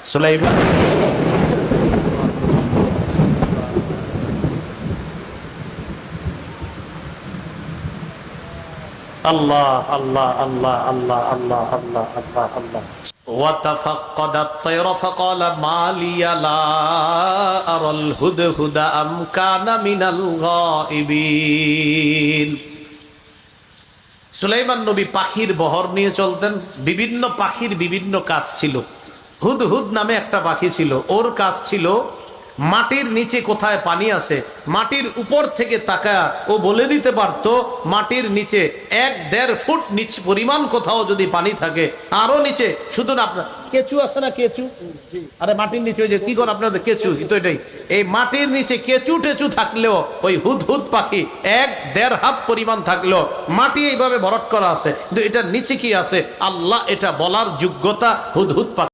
سليمان. الله الله الله الله الله الله الله الله. وتفقد الطير فقال ما لي لا أرى الهدهد أم كان من الغائبين. সুলাইমান নবী পাখির বহর নিয়ে চলতেন। বিভিন্ন পাখির বিভিন্ন কাজ ছিল। হুদ হুদ নামে একটা পাখি ছিল। ওর কাজ ছিল মাটির নিচে কোথায় পানি আছে, মাটির উপর থেকে তাকায়া ও বলে দিতে পারতো, মাটির নিচে এক দেড় ফুট নিচ পরিমাণ কোথাও যদি পানি থাকে, আরও নিচে শুধু না আপনার কেঁচু আছে না কেঁচু? আরে মাটির নিচে ওই যে, কি করে আপনাদের কেঁচু? তো এটাই। এই মাটির নিচে কেঁচু টেচু থাকলেও ওই হুদ হুদ পাখি এক দেড় হাত পরিমাণ থাকলেও মাটি এইভাবে ভরট করা আছে। কিন্তু এটার নিচে কি আছে? আল্লাহ এটা বলার যোগ্যতা হুদ হুদ পাখি।